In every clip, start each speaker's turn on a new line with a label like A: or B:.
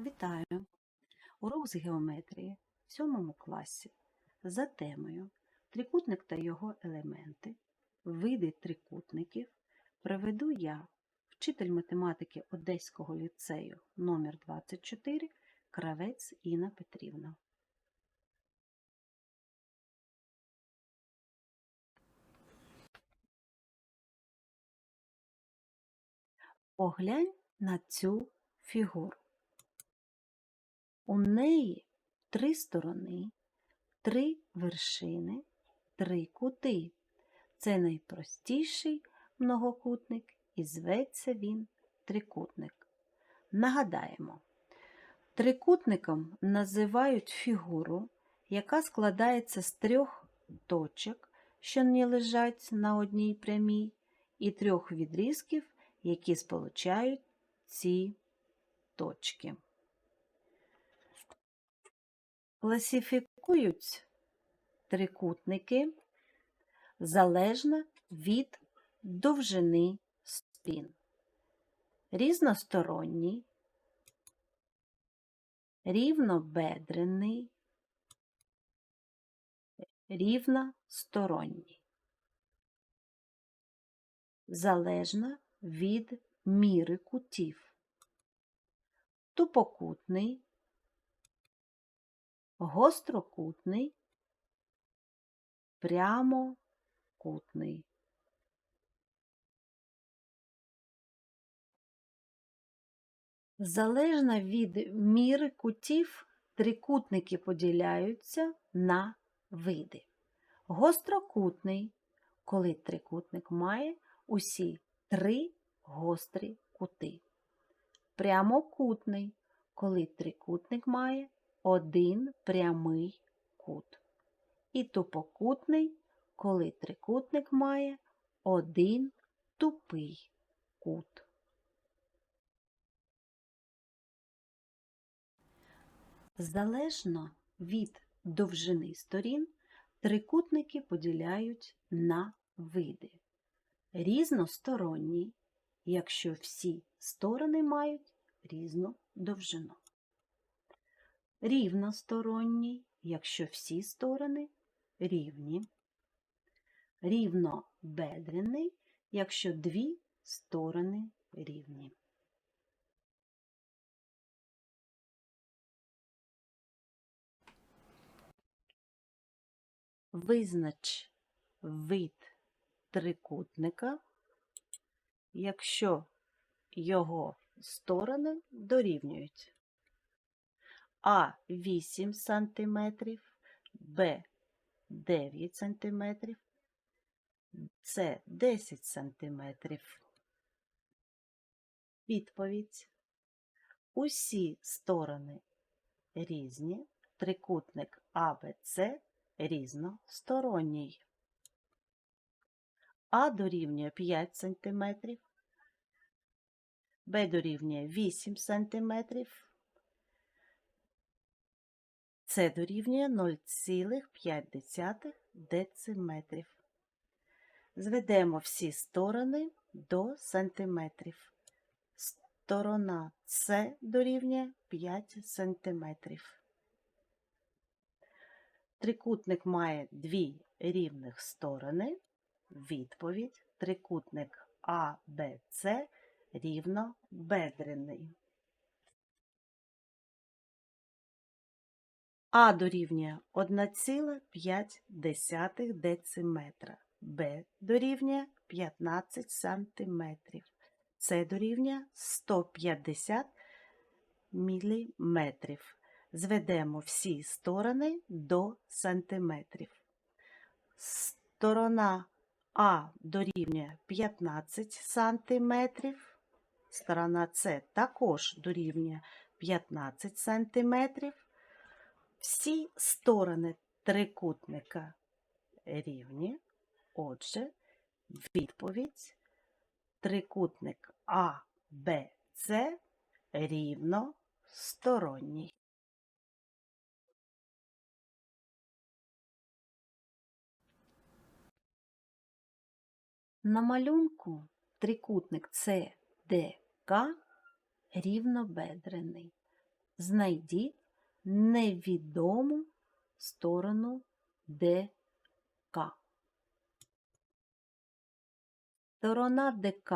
A: Вітаю! Урок з геометрії в 7 класі за темою Трикутник та його елементи, види трикутників проведу я, вчитель математики Одеського ліцею номер 24 Кравець Інна Петрівна. Поглянь на цю фігуру. У неї три сторони, три вершини, три кути. Це найпростіший многокутник і зветься він трикутник. Нагадаємо, трикутником називають фігуру, яка складається з трьох точок, що не лежать на одній прямій, і трьох відрізків, які сполучають ці точки. Класифікують трикутники залежно від довжини сторін. Різносторонній, рівнобедрений, рівносторонній. Залежно від міри кутів. Тупокутний, гострокутний, прямокутний. Залежно від міри кутів, трикутники поділяються на види. Гострокутний, коли трикутник має усі три гострі кути. Прямокутний, коли трикутник має один прямий кут. І тупокутний, коли трикутник має один тупий кут. Залежно від довжини сторін, трикутники поділяють на види. Різносторонній, якщо всі сторони мають різну довжину. Рівносторонній, якщо всі сторони рівні. Рівнобедрений, якщо дві сторони рівні. Визнач вид трикутника, якщо його сторони дорівнюють А 8 см, Б 9 см, С 10 см. Відповідь. Усі сторони різні, трикутник АБЦ різносторонній. А дорівнює 5 см, Б дорівнює 8 см, С дорівнює 0,5 дециметрів. Зведемо всі сторони до сантиметрів. Сторона С дорівнює 5 сантиметрів. Трикутник має дві рівних сторони. Відповідь трикутник АБЦ рівнобедрений. А дорівнює 1,5 дециметра, Б дорівнює 15 сантиметрів, С дорівнює 150 міліметрів. Зведемо всі сторони до сантиметрів. Сторона А дорівнює 15 сантиметрів, сторона С також дорівнює 15 сантиметрів. Всі сторони трикутника рівні. Отже, відповідь трикутник АБЦ рівносторонній. На малюнку трикутник СДК рівнобедрений. знайдіть невідому сторону ДК. Сторона ДК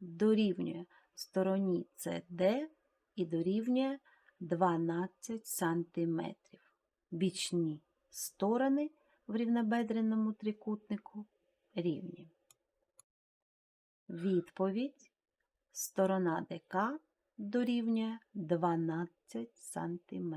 A: дорівнює стороні CD і дорівнює 12 см. Бічні сторони в рівнобедреному трикутнику рівні. Відповідь сторона ДК дорівнює 12 см.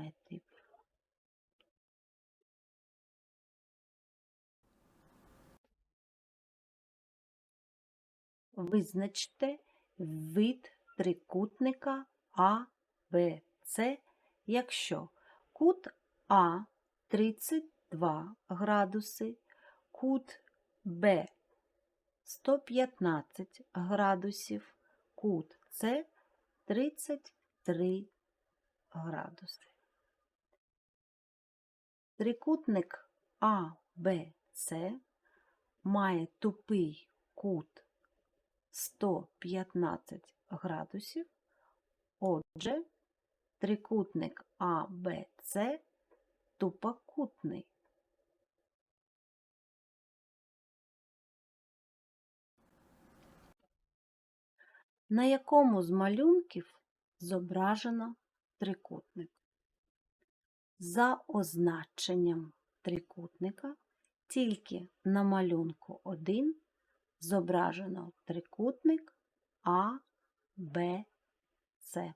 A: Визначте вид трикутника А, Б, С, якщо кут А 32 градуси, кут Б 115 градусів, кут С 33 градуси. Трикутник А, Б, С має тупий кут 115 градусів. Отже, трикутник АБЦ тупокутний. На якому з малюнків зображено трикутник? За означенням трикутника тільки на малюнку 1 зображено трикутник А, Б, С.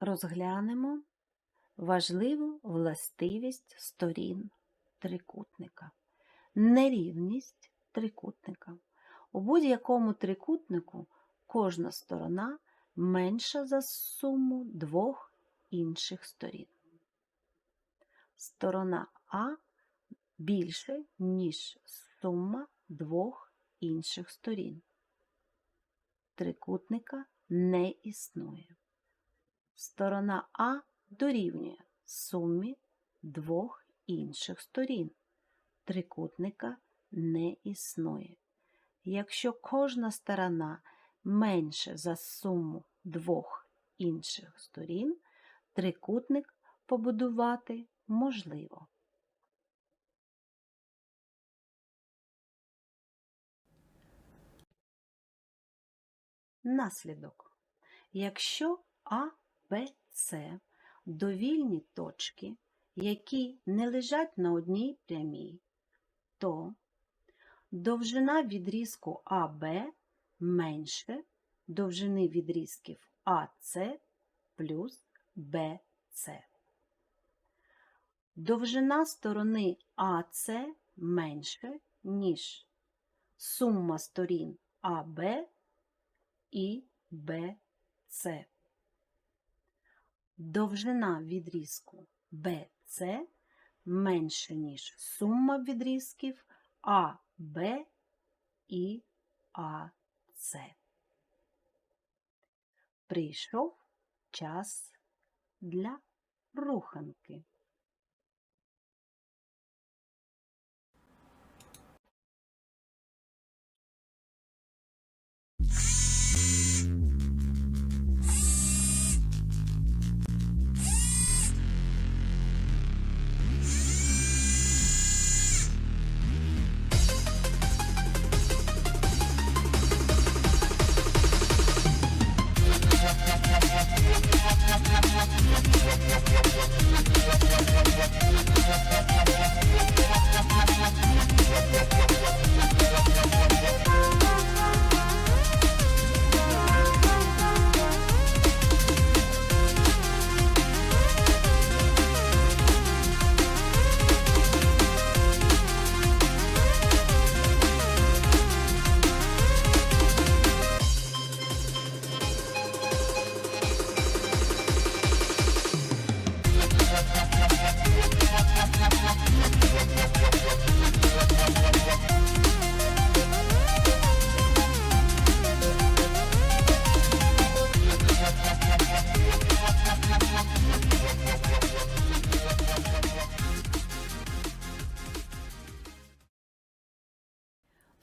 A: Розглянемо важливу властивість сторін трикутника. Нерівність трикутника. У будь-якому трикутнику кожна сторона менша за суму двох інших сторін. Сторона А більше, ніж сума двох інших сторін. Трикутника не існує. Сторона А дорівнює сумі двох інших сторін. Трикутника не існує. Якщо кожна сторона менше за суму двох інших сторін, трикутник побудувати можливо. Наслідок. Якщо А, Б, С довільні точки, які не лежать на одній прямій, то довжина відрізку АБ менше довжини відрізків АС плюс БС. Довжина сторони АС менше, ніж сума сторін АБ і БС. Довжина відрізку BC менше, ніж сума відрізків А, Б і АС. Прийшов час для руханки.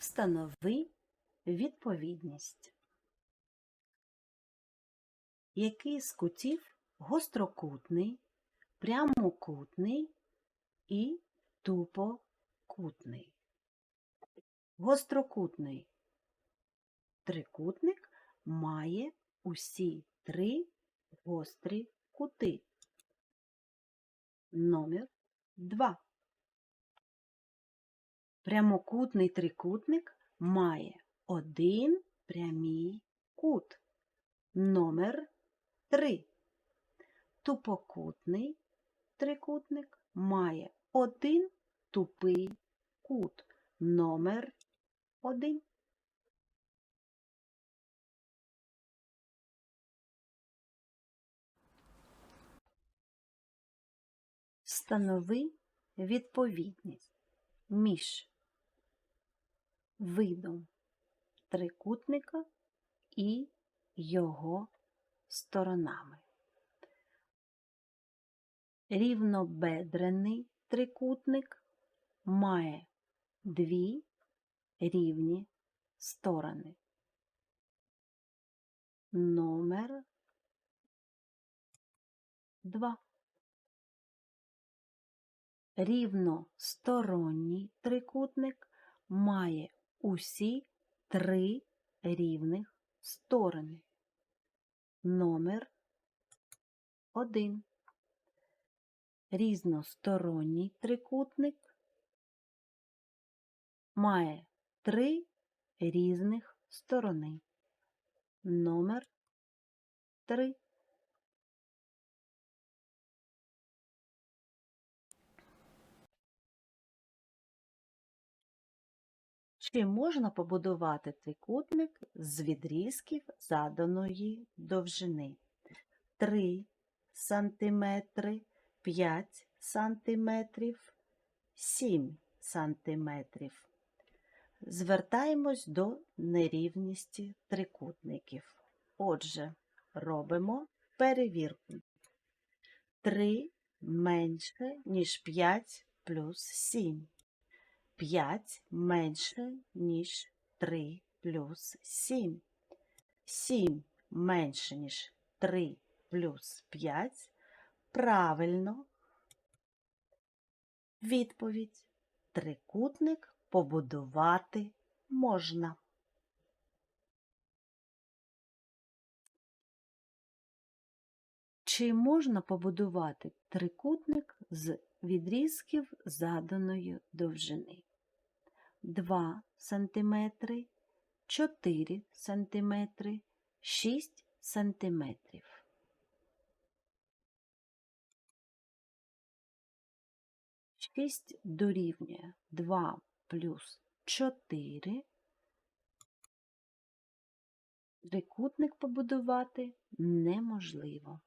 A: Встанови відповідність. Який з кутів гострокутний, прямокутний і тупокутний? Гострокутний трикутник має усі три гострі кути. Номер 2. Прямокутний трикутник має один прямий кут. Номер 3. Тупокутний трикутник має один тупий кут. Номер 1. Встанови відповідність між видом трикутника і його сторонами. Рівнобедрений трикутник має дві рівні сторони. Номер 2. Рівносторонній трикутник має усі три рівних сторони. Номер 1. Різносторонній трикутник має три різних сторони. Номер 3. Чи можна побудувати трикутник з відрізків заданої довжини? 3 см, 5 см, 7 см. Звертаємось до нерівності трикутників. Отже, робимо перевірку. 3 менше, ніж 5 плюс 7. 5 менше, ніж 3 плюс 7. 7 менше, ніж 3 плюс 5. Правильно. Відповідь. Трикутник побудувати можна. Чи можна побудувати трикутник з відрізків заданої довжини? 2 см, 4 см, 6 см. Шість дорівнює 2 плюс 4. Трикутник побудувати неможливо.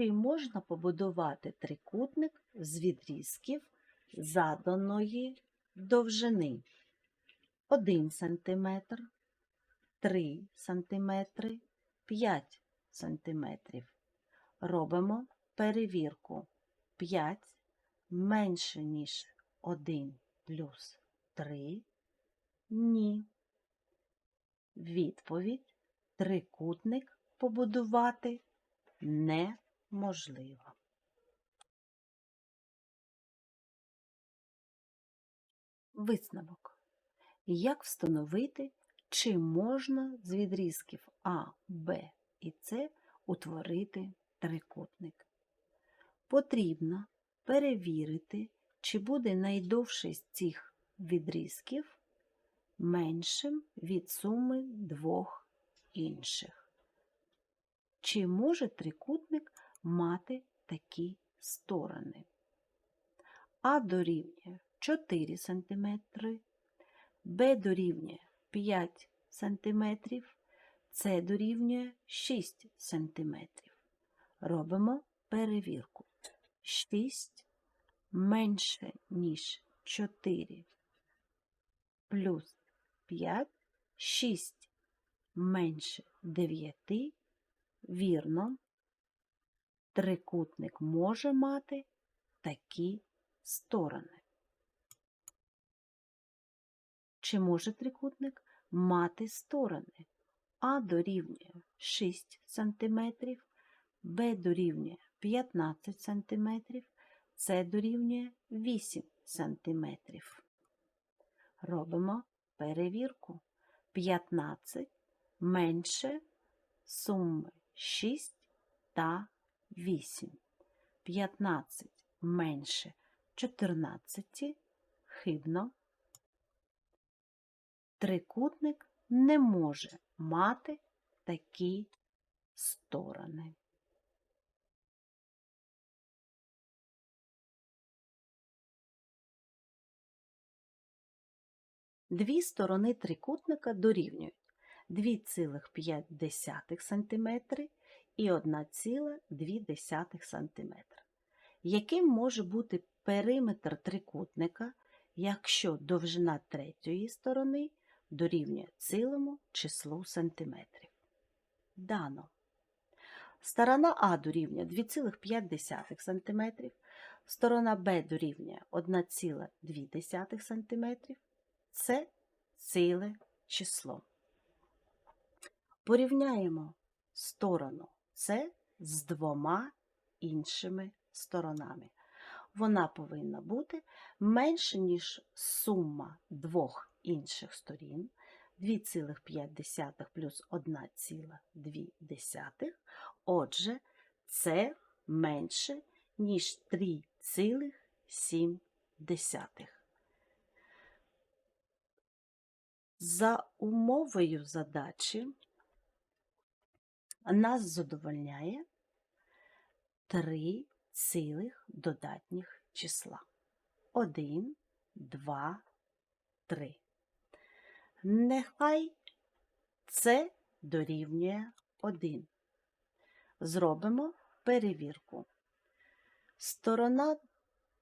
A: Чи можна побудувати трикутник з відрізків заданої довжини 1 см, 3 см, 5 см. Робимо перевірку 5 менше, ніж 1 плюс 3. Ні. Відповідь трикутник побудувати не можливо. Висновок. Як встановити, чи можна з відрізків А, Б і С утворити трикутник? Потрібно перевірити, чи буде найдовший з цих відрізків меншим від суми двох інших. Чи може трикутник мати такі сторони. А дорівнює 4 см, Б дорівнює 5 см, С дорівнює 6 см. Робимо перевірку. 6 менше, ніж 4 плюс 5, 6 менше 9, вірно, трикутник може мати такі сторони. Чи може трикутник мати сторони? А дорівнює 6 см, Б дорівнює 15 см, С дорівнює 8 см. Робимо перевірку. 15 менше суми 6 та 8. 15 менше 14 хибно. Трикутник не може мати такі сторони. Дві сторони трикутника дорівнюють 2,5 см і 1,2 см. Яким може бути периметр трикутника, якщо довжина третьої сторони дорівнює цілому числу сантиметрів? Дано. Сторона А дорівнює 2,5 см, сторона Б дорівнює 1,2 см. Це ціле число. Порівняємо сторону С з двома іншими сторонами. Вона повинна бути менше, ніж сума двох інших сторін 2,5 плюс 1,2. Отже, це менше, ніж 3,7. За умовою задачі нас задовольняє три цілих додатніх числа. 1, 2, 3. Нехай це дорівнює 1. Зробимо перевірку. Сторона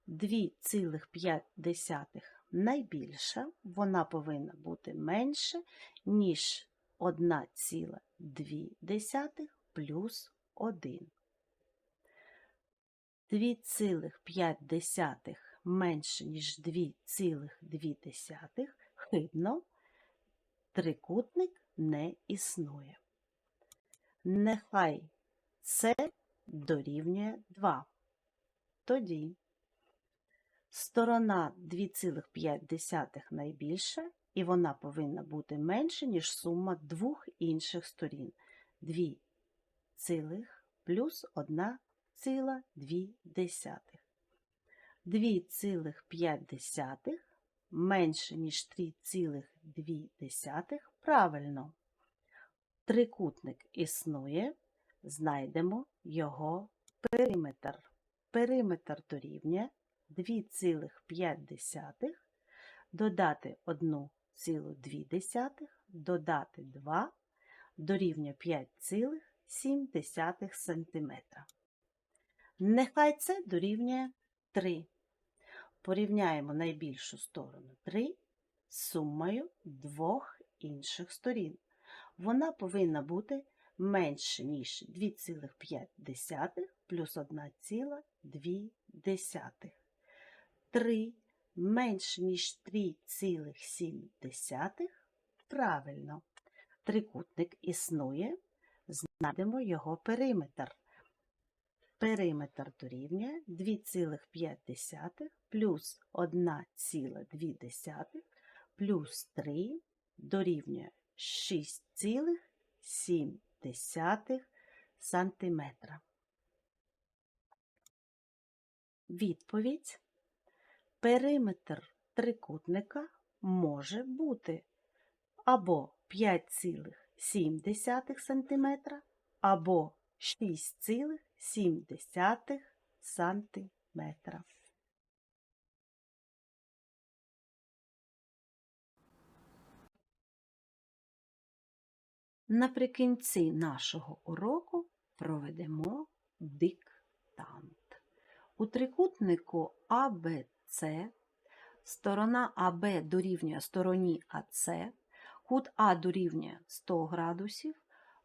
A: 2,5 найбільша, вона повинна бути менше, ніж 1,2 плюс 1. 2,5 менше, ніж 2,2 хибно, трикутник не існує. Нехай це дорівнює 2. Тоді сторона 2,5 найбільша, і вона повинна бути менше, ніж сума двох інших сторін. 2 цілих плюс 1 ціла 2 десятих. 2,5 менше, ніж 3,2. Правильно. Трикутник існує, знайдемо його периметр. Периметр дорівнює 2,5 додати 1,2, додати 2 дорівнює 5,7 см. Нехай це дорівнює 3. Порівняємо найбільшу сторону 3 з сумою двох інших сторін. Вона повинна бути менше, ніж 2,5 плюс 1,2. 3 менше, ніж 3,7. Правильно. Трикутник існує, знайдемо його периметр. Периметр дорівнює 2,5 плюс 1,2 плюс 3 дорівнює 6,7 сантиметра. Відповідь. Периметр трикутника може бути або 5,7 см, або 6,7 сантиметра. Наприкінці нашого уроку проведемо диктант. У трикутнику АБЦ сторона АБ дорівнює стороні АЦ, кут А дорівнює 100 градусів,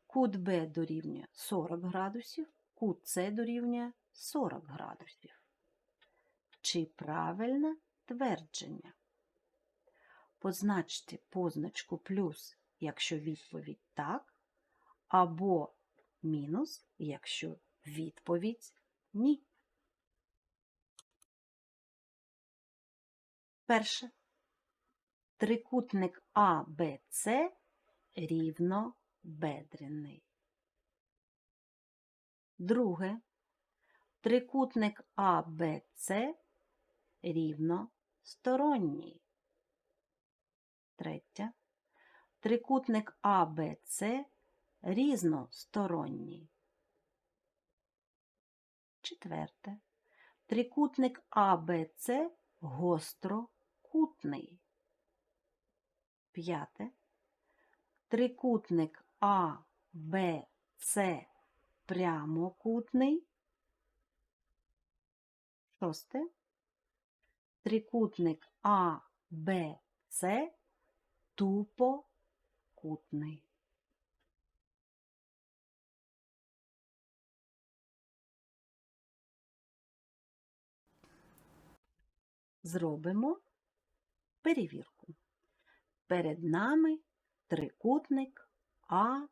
A: кут Б дорівнює 40 градусів, кут С дорівнює 40 градусів. Чи правильне твердження? Позначте позначку плюс, якщо відповідь так, або мінус, якщо відповідь ні. Перше. Трикутник АБЦ рівнобедрений. Друге. Трикутник АБЦ рівносторонній. Третє. Трикутник АБЦ різносторонній. Четверте. Трикутник АБЦ гострокутний. П'яте. Трикутник АБЦ прямокутний. Шосте. Трикутник АБЦ тупокутний. Зробимо перевірку. Перед нами трикутник А.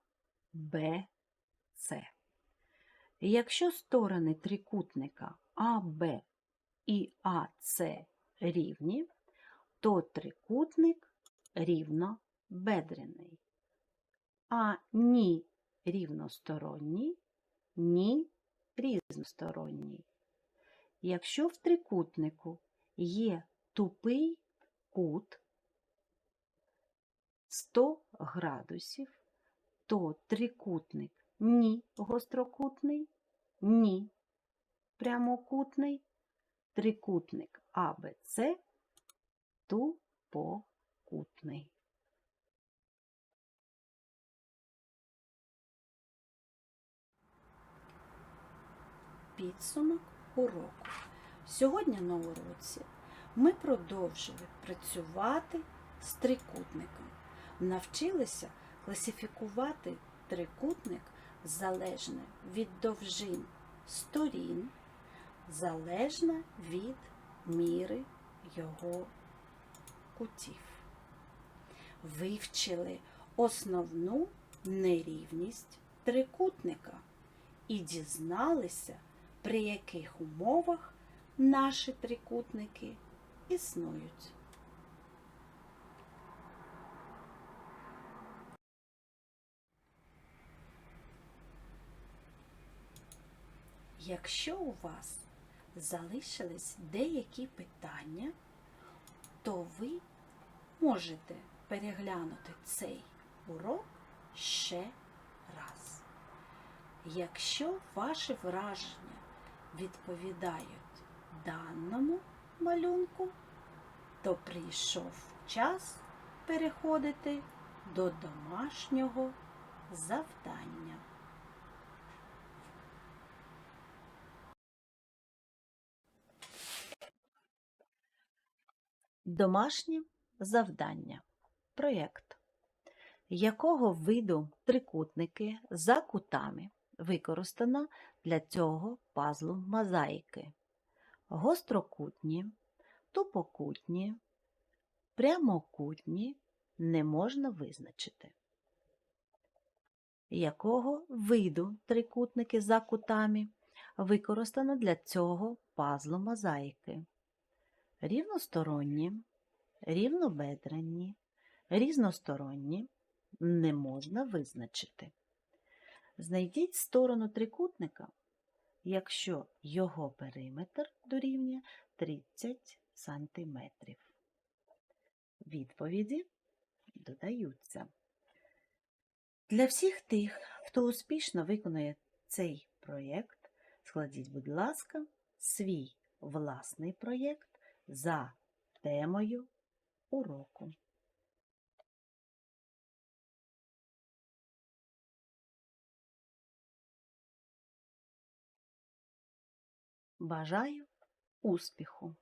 A: Якщо сторони трикутника АБ і АС рівні, то трикутник рівнобедрений, а ні рівносторонній, ні різносторонній. Якщо в трикутнику є тупий кут 100 градусів, то трикутник ні гострокутний, ні прямокутний, трикутник АБЦ тупокутний. Підсумок уроку. Сьогодні на уроці ми продовжили працювати з трикутником. Навчилися класифікувати трикутник залежно від довжин сторін, залежно від міри його кутів. Вивчили основну нерівність трикутника і дізналися, при яких умовах наші трикутники існують. Якщо у вас залишились деякі питання, то ви можете переглянути цей урок ще раз. Якщо ваші враження відповідають даному малюнку, то прийшов час переходити до домашнього завдання. Домашнє завдання. Проєкт. Якого виду трикутники за кутами використано для цього пазлу мозаїки? Гострокутні, тупокутні, прямокутні не можна визначити. Якого виду трикутники за кутами використано для цього пазлу мозаїки? Рівносторонні, рівнобедранні, різносторонні не можна визначити. Знайдіть сторону трикутника, якщо його периметр дорівнює 30 см. Відповіді додаються. Для всіх тих, хто успішно виконує цей проєкт, складіть, будь ласка, свій власний проєкт за темою уроку. Бажаю успіху!